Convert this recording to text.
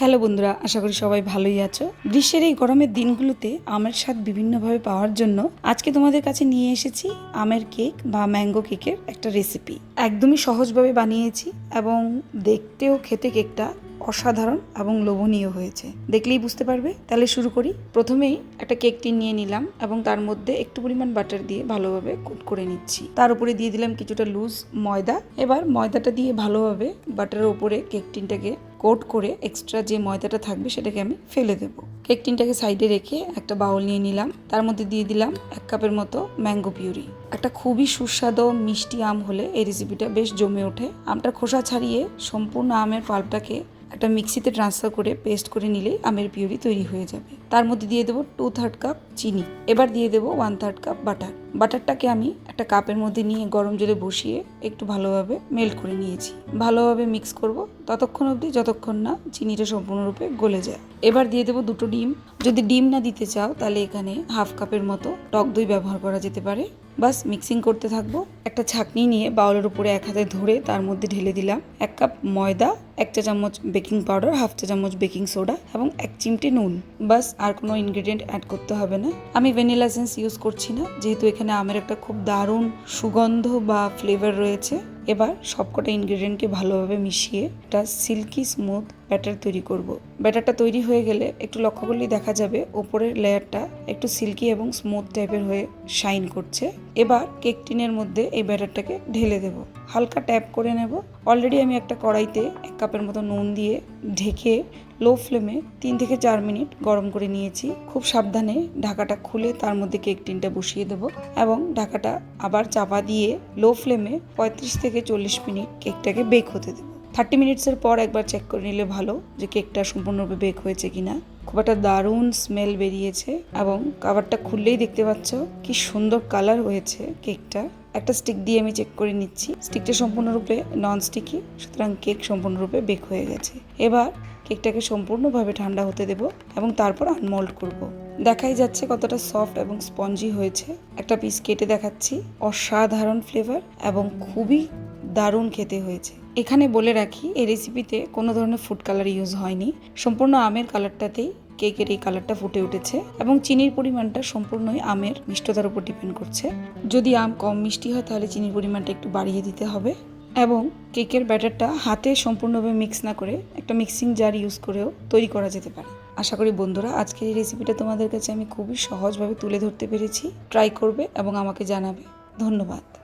Hello বন্ধুরা, আশা করি সবাই ভালোই আছো। গ্রীষ্মের এই গরমের দিনগুলোতে আমের স্বাদ বিভিন্নভাবে পাওয়ার জন্য আজকে তোমাদের কাছে নিয়ে এসেছি আমের কেক বা ম্যাঙ্গো কেকের একটা রেসিপি। একদমই সহজভাবে বানিয়েছি এবং দেখতেও খেতে কেকটা অসাধারণ এবং লোভনীয় হয়েছে। দেখলেই বুঝতে পারবে। তাহলে শুরু করি। প্রথমেই একটা কেক টিন নিয়ে নিলাম এবং তার মধ্যে একটু পরিমাণ বাটার দিয়ে ভালোভাবে কোট করে নিচ্ছি। তার উপরে দিয়ে দিলাম কিছুটা লুজ ময়দা। এবার ময়দাটা দিয়ে ভালোভাবে বাটারের উপরে কেক টিনটাকে কোট করে এক্সট্রা যে ময়দাটা থাকবে সেটাকে আমি ফেলে দেব। কেক টিনটাকে সাইডে রেখে একটা বাউল নিয়ে নিলাম। তার মধ্যে দিয়ে দিলাম এক কাপের মতো ম্যাঙ্গো পিউরি একটা খুবই সুস্বাদু মিষ্টি আম হলে এই রেসিপিটা বেশ জমে ওঠে। আমটা খোসা ছাড়িয়ে সম্পূর্ণ আমের পাল্পটাকে একটা মিক্সিতে ট্রান্সফার করে পেস্ট করে নিলেই আমের পিউরি তৈরি হয়ে যাবে। তার মধ্যে দিয়ে দেবো টু থার্ড কাপ চিনি। এবার দিয়ে দেবো ওয়ান থার্ড কাপ বাটার বাটারটাকে আমি একটা কাপের মধ্যে নিয়ে গরম জলে বসিয়ে একটু ভালোভাবে মেল্ট করে নিয়েছি। ভালোভাবে মিক্স করব। ততক্ষণ অবধি, যতক্ষণ না চিনিটা সম্পূর্ণরূপে গলে যায়। এবার দিয়ে দেবো দুটো ডিম। যদি ডিম না দিতে চাও, তাহলে এখানে হাফ কাপের মতো টক দই ব্যবহার করা যেতে পারে। বাস মিক্সিং করতে থাকব। একটা ছাঁকনি নিয়ে বাউলের উপরে এক হাতে ধরে তার মধ্যে ঢেলে দিলাম এক কাপ ময়দা, এক চা চামচ বেকিং পাউডার হাফ চা চামচ বেকিং সোডা এবং এক চিমটে নুন। বাস আর কোনো ইনগ্রেডিয়েন্ট অ্যাড করতে হবে না। আমি ভ্যানিলা এসেন্স ইউজ করছি না, যেহেতু এখানে আমের একটা খুব দারুণ সুগন্ধ বা ফ্লেভার রয়েছে। এবার সবকটা ইনগ্রেডিয়েন্টকে ভালোভাবে মিশিয়ে একটা সিল্কি স্মুথ ব্যাটার তৈরি করব। ব্যাটারটা তৈরি হয়ে গেলে একটু লক্ষ্য করলেই দেখা যাবে ওপরের লেয়ারটা একটু সিল্কি এবং স্মুথ টাইপের হয়ে শাইন করছে। এবার কেক টিনের মধ্যে এই ব্যাটারটাকে ঢেলে দেব। হালকা ট্যাপ করে নেব। অলরেডি আমি একটা কড়াইতে এক কাপের মতো নুন দিয়ে ঢেকে লো ফ্লেমে তিন থেকে চার মিনিট গরম করে নিয়েছি। খুব সাবধানে ঢাকাটা খুলে তার মধ্যে কেক টিনটা বসিয়ে দেব এবং ঢাকাটা আবার চাপা দিয়ে লো ফ্লেমে পঁয়ত্রিশ থেকে চল্লিশ মিনিট কেকটাকে বেক হতে দেবো। থার্টি মিনিটসের পর একবার চেক করে নিলে ভালো যে কেকটা সম্পূর্ণরূপে বেক হয়েছে কিনা। খুব একটা দারুণ স্মেল বেরিয়েছে এবং কাভারটা খুললেই দেখতে পাচ্ছ কি সুন্দর কালার হয়েছে কেকটা। একটা স্টিক দিয়ে আমি চেক করে নিচ্ছি। স্টিকটা সম্পূর্ণরূপে নন স্টিকি সুতরাং কেক সম্পূর্ণরূপে বেক হয়ে গেছে। এবার কেকটাকে সম্পূর্ণভাবে ঠান্ডা হতে দেব এবং তারপর আনমোল্ড করব। দেখাই যাচ্ছে কতটা সফট এবং স্পঞ্জি হয়েছে। একটা পিস কেটে দেখাচ্ছি। অসাধারণ ফ্লেভার এবং খুবই দারুণ খেতে হয়েছে। এখানে বলে রাখি, এই রেসিপিতে কোনো ধরনের ফুড কালার ইউজ হয়নি। সম্পূর্ণ আমের কালারটাতেই কেকের এই কালারটা ফুটে উঠেছে এবং চিনির পরিমাণটা সম্পূর্ণই আমের মিষ্টতার উপর ডিপেন্ড করছে। যদি আম কম মিষ্টি হয়, তাহলে চিনির পরিমাণটা একটু বাড়িয়ে দিতে হবে এবং কেকের ব্যাটারটা হাতে সম্পূর্ণভাবে মিক্স না করে একটা মিক্সিং জার ইউজ করেও তৈরি করা যেতে পারে। আশা করি বন্ধুরা, আজকের এই রেসিপিটা তোমাদের কাছে আমি খুবই সহজভাবে তুলে ধরতে পেরেছি। ট্রাই করবে এবং আমাকে জানাবে। ধন্যবাদ।